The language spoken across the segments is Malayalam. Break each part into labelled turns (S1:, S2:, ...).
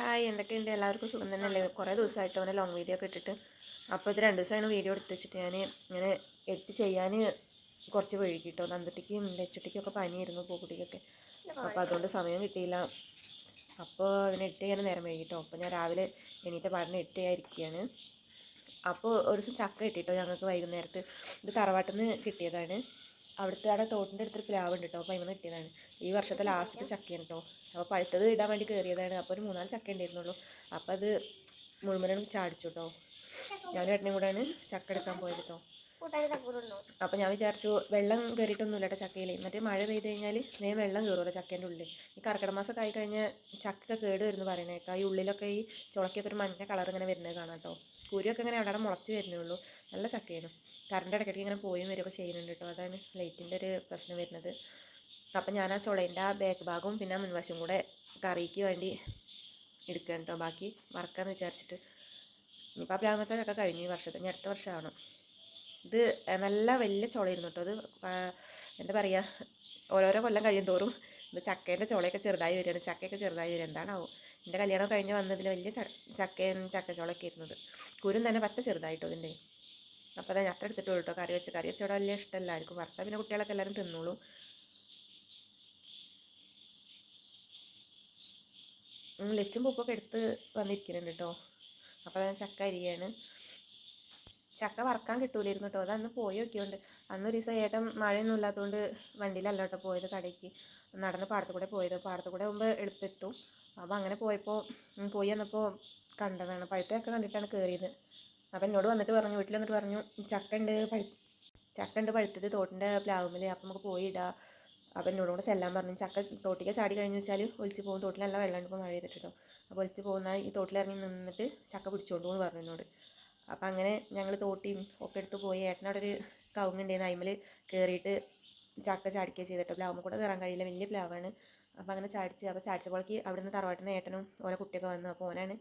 S1: ഹായ് എന്തൊക്കെയുണ്ട്? എല്ലാവർക്കും സുഖം തന്നെയല്ലേ? കുറേ ദിവസമായിട്ട് അവനെ ലോങ് വീഡിയോ ഒക്കെ ഇട്ടിട്ട്. അപ്പോൾ ഇത് രണ്ട് ദിവസമാണ് വീഡിയോ എടുത്ത് വെച്ചിട്ട് ഞാൻ ഇങ്ങനെ എഡിറ്റ് ചെയ്യാൻ കുറച്ച് വൈകിട്ടോ. നന്ദുട്ടിക്കും ലച്ചുട്ടിക്കും ഒക്കെ പനിയായിരുന്നു പൂക്കുട്ടിക്കൊക്കെ. അപ്പോൾ അതുകൊണ്ട് സമയം കിട്ടിയില്ല. അപ്പോൾ അവനെ ഇട്ട് ചെയ്യാൻ നേരം വൈകിട്ടോ. അപ്പോൾ ഞാൻ രാവിലെ എണീറ്റ പാടിനെ ചെയ്യാതിരിക്കുകയാണ് അപ്പോൾ ഒരു ദിവസം ചക്ക കിട്ടിയിട്ടോ ഞങ്ങൾക്ക് വൈകുന്നേരത്ത്. ഇത് തറവാട്ടിൽ നിന്ന് കിട്ടിയതാണ്. അവിടുത്തെ അവിടെ തോട്ടിന്റെ അടുത്തൊരു പ്ലാവ് ഉണ്ട് കേട്ടോ അപ്പോൾ അതിന് കിട്ടിയതാണ്. ഈ വർഷത്തെ ലാസ്റ്റ് ചക്കയാണ് കേട്ടോ അപ്പോൾ പഴുത്തത് ഇടാൻ വേണ്ടി കയറിയതാണ് അപ്പോൾ ഒരു മൂന്നാൽ ചക്ക ഉണ്ടായിരുന്നുള്ളൂ. അപ്പോൾ അത് മുഴുവനും ചാടിച്ചു കേട്ടോ ഞാൻ ഏട്ടനും കൂടെയാണ് ചക്ക എടുക്കാൻ പോയത് കേട്ടോ അപ്പോൾ ഞാൻ വിചാരിച്ചു വെള്ളം കയറിയിട്ടൊന്നുമില്ല കേട്ടോ ചക്കയിൽ എന്നിട്ട് മഴ പെയ്ത് കഴിഞ്ഞാൽ വേഗം വെള്ളം കയറുമല്ലോ ചക്കേന്റെ ഉള്ളിൽ ഈ കർക്കിടക മാസമൊക്കെ ആയി കഴിഞ്ഞാൽ ചക്ക കേട് വരുന്നു പറയണേക്കാം. ഈ ഉള്ളിലൊക്കെ ഈ ചുളക്കൊക്കെ ഒരു മഞ്ഞ കളർ ഇങ്ങനെ വരുന്നത് കാണാം കേട്ടോ കുരുവൊക്കെ ഇങ്ങനെ അവിടെ മുളച്ച് വരുന്നേ ഉള്ളൂ. നല്ല ചക്കയാണ്. കറണ്ട് ഇടയ്ക്കിടയ്ക്ക് ഇങ്ങനെ പോയും വരികയൊക്കെ ചെയ്യുന്നുണ്ട് കേട്ടോ അതാണ് ലൈറ്റിന്റെ ഒരു പ്രശ്നം വരുന്നത്. അപ്പം ഞാൻ ആ ചുളേന്റെ ആ ബാക്ക് ഭാഗവും പിന്നെ മുൻവശം കൂടെ കറിക്ക് വേണ്ടി എടുക്കുക കേട്ടോ ബാക്കി വറക്കാമെന്ന് വിചാരിച്ചിട്ട്. ഇനിയിപ്പോൾ ആ പ്ലാമത്തെ ചക്ക കഴിഞ്ഞു. ഈ വർഷത്തെ ഇനി അടുത്ത വർഷമാണ് ഇത് നല്ല വലിയ ചുളയിരുന്നു കേട്ടോ അത് എന്താ പറയുക ഓരോരോ കൊല്ലം കഴിയും തോറും ഇത് ചക്കേന്റെ ചുളയൊക്കെ ചെറുതായി വരികയാണ്. ചക്കയൊക്കെ ചെറുതായി വരിക എന്താണാവോ? എന്റെ കല്യാണം കഴിഞ്ഞ് വന്നതിൽ വലിയ ചക്കയും ചക്കച്ചോളൊക്കെ ഇരുന്നത് കുരും തന്നെ പറ്റ ചെറുതായിട്ടോ ഇതിന്റെ അപ്പോൾ അതാ ഞാൻ അത്ര എടുത്തിട്ട് കേട്ടോ കറി വെച്ച്. കറി വെച്ചോടെ വലിയ ഇഷ്ടമല്ല. ആർക്കും വറുത്താൽ പിന്നെ കുട്ടികളൊക്കെ എല്ലാവരും തിന്നോളൂ. ലച്ചും പൂപ്പൊക്കെ എടുത്ത് വന്നിരിക്കുന്നുണ്ട് കേട്ടോ. അപ്പോൾ ഞാൻ ചക്ക അരിയാണ്. ചക്ക വറക്കാൻ കിട്ടൂലായിരുന്നു കേട്ടോ. അത് അന്ന് പോയി നോക്കിയോണ്ട് അന്ന് ഒരു ദിവസം ഏട്ടൻ മഴയൊന്നും ഇല്ലാത്തതുകൊണ്ട് വണ്ടിയിലല്ല കേട്ടോ പോയത് കടയ്ക്ക്. നടന്ന് പാടത്തു കൂടെ പോയത്. പാടത്തു കൂടെ ആകുമ്പോൾ എളുപ്പമെത്തും. അപ്പോൾ അങ്ങനെ പോയപ്പോൾ പോയി വന്നപ്പോൾ കണ്ടതാണ്. പഴുത്തൊക്കെ കണ്ടിട്ടാണ് കയറിയത് അപ്പോൾ എന്നോട് വന്നിട്ട് പറഞ്ഞു വീട്ടിൽ വന്നിട്ട് പറഞ്ഞു ചക്ക ഉണ്ട് പഴു ചക്ക ഉണ്ട് പഴുത്തത് തോട്ടിന്റെ പ്ലാവുമിൽ അപ്പം നമുക്ക് പോയി ഇടാം. അപ്പോൾ എന്നോടും കൂടെ ചെല്ലാൻ പറഞ്ഞു. ചക്ക തോട്ടിക്ക് ചാടി കഴിഞ്ഞു വെച്ചാൽ ഒലിച്ച് പോകും. തോട്ടിൽ നല്ല വെള്ളം ഇപ്പോൾ മഴ ചെയ്തിട്ടോ അപ്പോൾ ഒലിച്ച് പോകുന്ന ഈ തോട്ടിലിറങ്ങി നിന്നിട്ട് ചക്ക പിടിച്ചോണ്ട് പോകുന്നു പറഞ്ഞു എന്നോട്. അപ്പം അങ്ങനെ ഞങ്ങൾ തോട്ടിയും ഒക്കെ എടുത്ത് പോയി. ഏട്ടനവിടെ ഒരു കവുങ്ങുണ്ടായിരുന്നു അതിമൽ കയറിയിട്ട് ചക്ക ചാടിക്കുക ചെയ്തിട്ട് പ്ലാവുമ്പോൾ കൂടെ കയറാൻ കഴിയില്ല. വലിയ പ്ലാവാണ്. അപ്പോൾ അങ്ങനെ ചാടിച്ച് അപ്പോൾ ചാടിച്ചപ്പോഴേക്ക് അവിടുന്ന് തറവാട്ടിൽ നിന്ന് ഏട്ടനും ഓരോ കുട്ടിയൊക്കെ വന്നു. അപ്പോൾ ഓനാണ്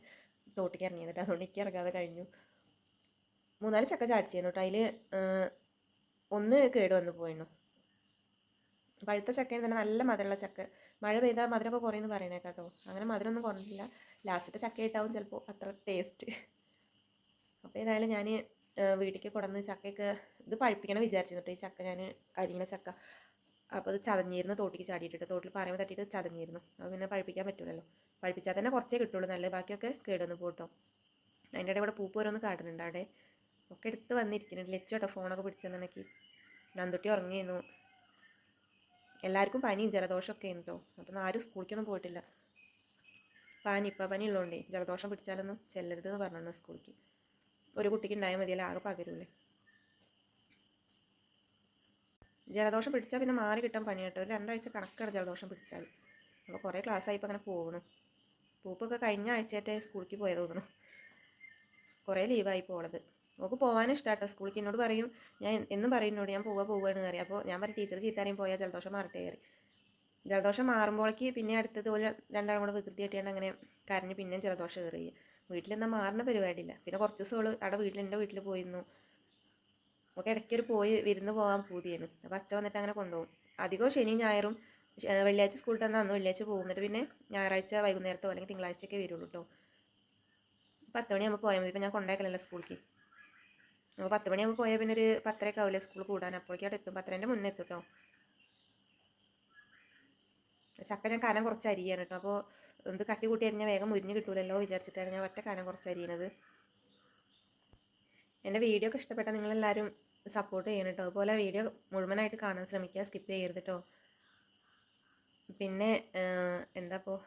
S1: തോട്ടിക്ക് ഇറങ്ങിയത് കേട്ടോ. അതുകൊണ്ട് എനിക്ക് ഇറങ്ങാതെ കഴിഞ്ഞു. മൂന്നാൽ ചക്ക ചാടിച്ചിരുന്നു കേട്ടോ. അതിൽ ഒന്ന് കേട് വന്നു പോയിരുന്നു പഴുത്ത ചക്കയാണ് തന്നെ നല്ല മധുരമുള്ള ചക്ക. മഴ പെയ്താൽ മധുരമൊക്കെ കുറയുമെന്ന് പറയണേ കേട്ടോ അങ്ങനെ മധുരമൊന്നും കുറഞ്ഞില്ല ലാസ്റ്റത്തെ ചക്ക ഇട്ടാവും ചിലപ്പോൾ അത്ര ടേസ്റ്റ് അപ്പോൾ ഏതായാലും ഞാൻ വീട്ടിലേക്ക് കൊടന്ന് ചക്കയൊക്കെ ഇത് പഴുപ്പിക്കണം വിചാരിച്ചിരുന്നു കേട്ടോ. ഈ ചക്ക ഞാൻ അരിങ്ങണ ചക്ക. അപ്പോൾ അത് ചതഞ്ഞിരുന്നു തോട്ടിക്ക് ചാടിയിട്ടിട്ട്. തോട്ടിൽ പറയുമ്പോൾ തട്ടിയിട്ട് ചതഞ്ഞിരുന്നു. അത് പിന്നെ പഴുപ്പിക്കാൻ പറ്റില്ലല്ലോ പഴുപ്പിച്ചാൽ തന്നെ കുറച്ചേ കിട്ടുള്ളൂ. നല്ല ബാക്കിയൊക്കെ കേടുവന്ന് പോട്ടോ. അതിന്റെ ഇടയിൽ ഇവിടെ പൂപ്പ് ഓരോന്ന് കാട്ടുന്നുണ്ട് അവിടെ. ഒക്കെ എടുത്ത് വന്നിരിക്കുന്നുണ്ട്. ലച്ചു കേട്ടോ ഫോണൊക്കെ പിടിച്ചെന്നെനിക്ക് നന്തുട്ടി ഉറങ്ങിയിരുന്നു. എല്ലാവർക്കും പനിയും ജലദോഷമൊക്കെ ഉണ്ട് അപ്പം ആരും സ്കൂളിലേക്കൊന്നും പോയിട്ടില്ല. പനി ഇപ്പം പനി ഉള്ളതുകൊണ്ടേ ജലദോഷം പിടിച്ചാലൊന്നും ചെല്ലരുത് എന്ന് പറഞ്ഞു സ്കൂളിലേക്ക്. ഒരു കുട്ടിക്ക് ഉണ്ടായാൽ മതിയല്ലേ ആകെ പകരൂലേ ജലദോഷം പിടിച്ചാൽ പിന്നെ മാറി കിട്ടാൻ പണി കേട്ടോ ഒരു രണ്ടാഴ്ച കണക്കാണ് ജലദോഷം പിടിച്ചാൽ. അപ്പോൾ കുറേ ക്ലാസ് ആയിപ്പോൾ അങ്ങനെ പോകണം പൂപ്പൊക്കെ കഴിഞ്ഞ ആഴ്ചയായിട്ട് സ്കൂളിലേക്ക് പോയത് തോന്നുന്നു. കുറേ ലീവായി പോണത്. നമുക്ക് പോകാനും ഇഷ്ടമാട്ടോ സ്കൂളിലേക്ക് എന്നോട് പറയും ഞാൻ എന്നും പറയും എന്നോട് ഞാൻ പോവാ പോവുകയാണ് കയറി അപ്പോൾ ഞാൻ പറയും ടീച്ചർ ചീത്താരെയും പോയാൽ ജലദോഷം മാറട്ടെ കയറി ജലദോഷം മാറുമ്പോഴേക്ക് പിന്നെ അടുത്തത് പോലെ രണ്ടാളും കൂടെ വികൃതി കിട്ടിയാണ്ട് അങ്ങനെ കരഞ്ഞ് പിന്നെയും ജലദോഷം കയറി വീട്ടിലെന്താ മാറുന്ന പരിപാടിയില്ല. പിന്നെ കുറച്ച് ദിവസം അവൾ അവിടെ വീട്ടിൽ എന്റെ വീട്ടിൽ പോയിരുന്നു. ഒക്കെ ഇടയ്ക്കൊരു പോയി വിരുന്ന് പോകാൻ പൂതിയാണ്. അപ്പോൾ അച്ഛൻ വന്നിട്ട് അങ്ങനെ കൊണ്ടുപോകും. അധികവും ശനിയും ഞായറും വെള്ളിയാഴ്ച സ്കൂളിൽ തന്നെ അന്ന് വെള്ളിയാഴ്ച പോകും പിന്നെ ഞായറാഴ്ച വൈകുന്നേരത്തോ അല്ലെങ്കിൽ തിങ്കളാഴ്ചയൊക്കെ വരുള്ളൂ കേട്ടോ പത്ത് മണിയാകുമ്പോൾ പോയാൽ മതി. ഇപ്പം ഞാൻ കൊണ്ടേക്കലല്ലോ സ്കൂളിലേക്ക് അപ്പോൾ പത്ത് മണിയാകുമ്പോൾ പോയാൽ പിന്നെ ഒരു പത്തരയൊക്കെ ആവില്ലേ സ്കൂൾ കൂടാൻ. അപ്പോഴേക്കും അവിടെ എത്തും. പത്തരേന്റെ മുന്നേ എത്തും കേട്ടോ ചക്ക ഞാൻ കനം കുറച്ച് അരിയാണ് കേട്ടോ അപ്പോൾ എന്ത് കട്ടി കൂട്ടി അരിഞ്ഞാൽ വേഗം മുരിഞ്ഞ് കിട്ടൂലല്ലോ വിചാരിച്ചിട്ടാണ് ഞാൻ ഒറ്റ കനം കുറച്ച് അരിയണത്. എന്റെ വീഡിയോ ഒക്കെ ഇഷ്ടപ്പെട്ടാൽ നിങ്ങളെല്ലാവരും സപ്പോർട്ട് ചെയ്യണം കേട്ടോ അതുപോലെ വീഡിയോ മുഴുവനായിട്ട് കാണാൻ ശ്രമിക്കുക. സ്കിപ്പ് ചെയ്യരുത് കേട്ടോ പിന്നെ എന്താപ്പോൾ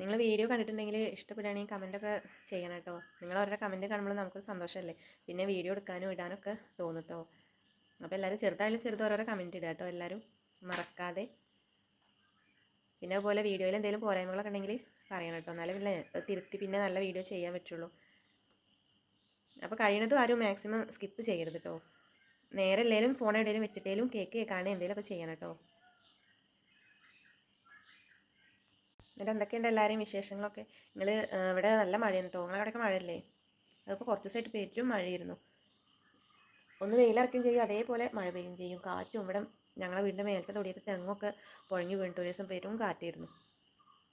S1: നിങ്ങൾ വീഡിയോ കണ്ടിട്ടുണ്ടെങ്കിൽ ഇഷ്ടപ്പെടുകയാണെങ്കിൽ കമന്റൊക്കെ ചെയ്യണം കേട്ടോ നിങ്ങൾ അവരുടെ കമന്റ് കാണുമ്പോൾ നമുക്കൊരു സന്തോഷമല്ലേ? പിന്നെ വീഡിയോ എടുക്കാനും ഇടാനൊക്കെ തോന്നും കേട്ടോ അപ്പോൾ എല്ലാവരും ചെറുതായാലും ചെറുത് ഓരോരോ കമന്റ് ഇടുക കേട്ടോ എല്ലാവരും മറക്കാതെ. പിന്നെ അതുപോലെ വീഡിയോയിൽ എന്തെങ്കിലും പോരായ്മകളൊക്കെ ഉണ്ടെങ്കിൽ പറയണം കേട്ടോ. എന്നാലും പിന്നെ തിരുത്തി പിന്നെ നല്ല വീഡിയോ ചെയ്യാൻ പറ്റുള്ളൂ. അപ്പോൾ കഴിയണതും ആരും മാക്സിമം സ്കിപ്പ് ചെയ്യരുത് കേട്ടോ. നേരെ എല്ലാവരും ഫോൺ എവിടെയെങ്കിലും വെച്ചിട്ടേലും കേക്ക് കേൾക്കാണ് എന്തെങ്കിലുമൊക്കെ ചെയ്യണം കേട്ടോ എന്നിട്ട് എന്തൊക്കെയുണ്ട് എല്ലാവരെയും വിശേഷങ്ങളൊക്കെ? നിങ്ങൾ ഇവിടെ നല്ല മഴയാണ് കേട്ടോ നിങ്ങളവിടെയൊക്കെ മഴയല്ലേ? അതിപ്പോൾ കുറച്ച് ദിവസമായിട്ട് പേറ്റും മഴയായിരുന്നു. ഒന്ന് വെയിലിറക്കുകയും ചെയ്യും അതേപോലെ മഴ പെയ്യും ചെയ്യും. കാറ്റും ഇവിടെ ഞങ്ങളെ വീടിന്റെ മേലത്തെ തൊടിയത്തെ തെങ്ങൊക്കെ പുഴങ്ങി വീണിട്ട് ഒരു ദിവസം പേരും കാറ്റായിരുന്നു.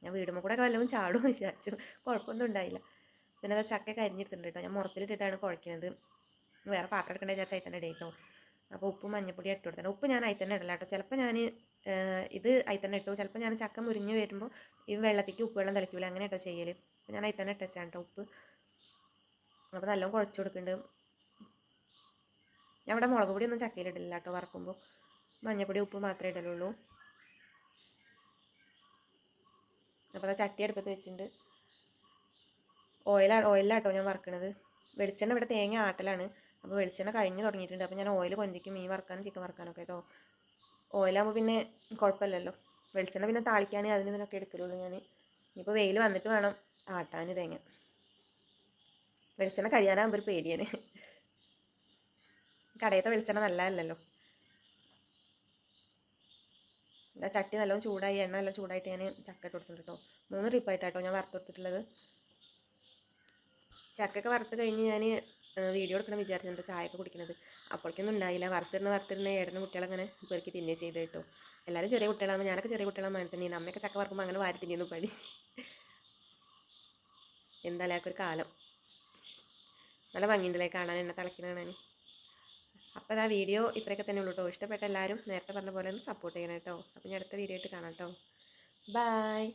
S1: ഞാൻ വീടുമ്പോൾ കൂടെ വല്ലതും ചാടും വിചാരിച്ചു. കുഴപ്പമൊന്നും ഉണ്ടായില്ല. പിന്നെ അത് ചക്കയൊക്കെ അരിഞ്ഞിട്ടുണ്ട് കേട്ടോ ഞാൻ മുറത്തിലിട്ടിട്ടാണ് കുഴക്കുന്നത് വേറെ പാത്രം എടുക്കേണ്ട വിചാരിച്ച അതിൽ തന്നെ ഇടയിട്ടു അപ്പോൾ ഉപ്പും മഞ്ഞപ്പൊടി ഇട്ട് കൊടുത്തത് ഉപ്പ് ഞാൻ അതിൽ തന്നെ ഇടല കേട്ടോ ചിലപ്പോൾ ഞാൻ ഇത് അതിൽ തന്നെ ഇട്ടു. ചിലപ്പോൾ ഞാൻ ചക്ക മുരിഞ്ഞ് വരുമ്പോൾ ഈ വെള്ളത്തേക്ക് ഉപ്പ് വെള്ളം തിളയ്ക്കൂല അങ്ങനെ കേട്ടോ ചെയ്യൽ അപ്പോൾ ഞാൻ അതിൽ തന്നെ ഇട്ടാണ് കേട്ടോ ഉപ്പ്. അപ്പോൾ നല്ലോണം കുഴച്ച് കൊടുക്കുന്നുണ്ട് ഞാൻ ഇവിടെ മുളക് പൊടി ഒന്നും ചക്കയിലിടില്ല കേട്ടോ വറക്കുമ്പോൾ മഞ്ഞപ്പൊടി ഉപ്പ് മാത്രമേ ഇടലുള്ളൂ. അപ്പോൾ അത് ചട്ടി അടുപ്പത്ത് വെച്ചിട്ടുണ്ട് ഓയിലാണ് ഓയിലാട്ടോ ഞാൻ വറക്കണത്. വെളിച്ചെണ്ണ ഇവിടെ തേങ്ങ ആട്ടലാണ്. അപ്പോൾ വെളിച്ചെണ്ണ കഴിഞ്ഞ് തുടങ്ങിയിട്ടുണ്ട്. അപ്പോൾ ഞാൻ ഓയിൽ കൊഞ്ചിക്കും മീൻ വറക്കാനും ചിക്കൻ വറക്കാനൊക്കെ കേട്ടോ. ഓയിലാകുമ്പോൾ പിന്നെ കുഴപ്പമില്ലല്ലോ. വെളിച്ചെണ്ണ പിന്നെ താളിക്കാൻ അതിന് ഇതിനൊക്കെ എടുക്കലുള്ളൂ ഞാൻ. ഇനിയിപ്പോൾ വെയിൽ വന്നിട്ട് വേണം ആട്ടാൻ തേങ്ങ. വെളിച്ചെണ്ണ കഴിയാനാകുമ്പോൾ ഒരു പേടിയാണ്. കടയത്തെ വെളിച്ചെണ്ണ നല്ലതല്ലല്ലോ. എന്താ ചട്ടി നല്ലോണം ചൂടായി എണ്ണ നല്ല ചൂടായിട്ട് ഞാൻ ചക്ക ഇട്ട് കൊടുത്തിട്ടുണ്ട് കേട്ടോ. മൂന്ന് ട്രിപ്പായിട്ടാട്ടോ ഞാൻ വറുത്തെടുത്തിട്ടുള്ളത്. ചക്കയൊക്കെ വറുത്ത് കഴിഞ്ഞ് ഞാൻ വീഡിയോ എടുക്കണം വിചാരിച്ചിട്ട് ചായയൊക്കെ കുടിക്കണത്. അപ്പോഴേക്കൊന്നും ഉണ്ടായില്ല. വറുത്തിരുന്ന വറുത്തിരുന്ന ഏടന കുട്ടികളങ്ങനെ പെറുക്കി തിന്നേ ചെയ്ത് കേട്ടോ. എല്ലാവരും ചെറിയ കുട്ടികളാകുമ്പോൾ ഞാനൊക്കെ ചെറിയ കുട്ടികളാകുമ്പോൾ അങ്ങനെ തന്നെയാണ്. അമ്മയൊക്കെ ചക്ക വറുക്കുമ്പോൾ അങ്ങനെ വാരി തിന്നിയെന്ന് പണി. എന്തായാലും ഒരു കാലം. നല്ല ഭംഗിയുണ്ടല്ലേ കാണാൻ? എന്നെ തിളക്കിന് കാണാൻ. അപ്പോൾ അതാ വീഡിയോ ഇത്രയൊക്കെ തന്നെ ഉള്ളൂ കേട്ടോ. ഇഷ്ടപ്പെട്ട എല്ലാവരും നേരത്തെ പറഞ്ഞ പോലെ ഒന്ന് സപ്പോർട്ട് ചെയ്യണം കേട്ടോ. അപ്പോൾ ഞാൻ അടുത്ത വീഡിയോ ആയിട്ട് കാണാം കേട്ടോ. ബായ്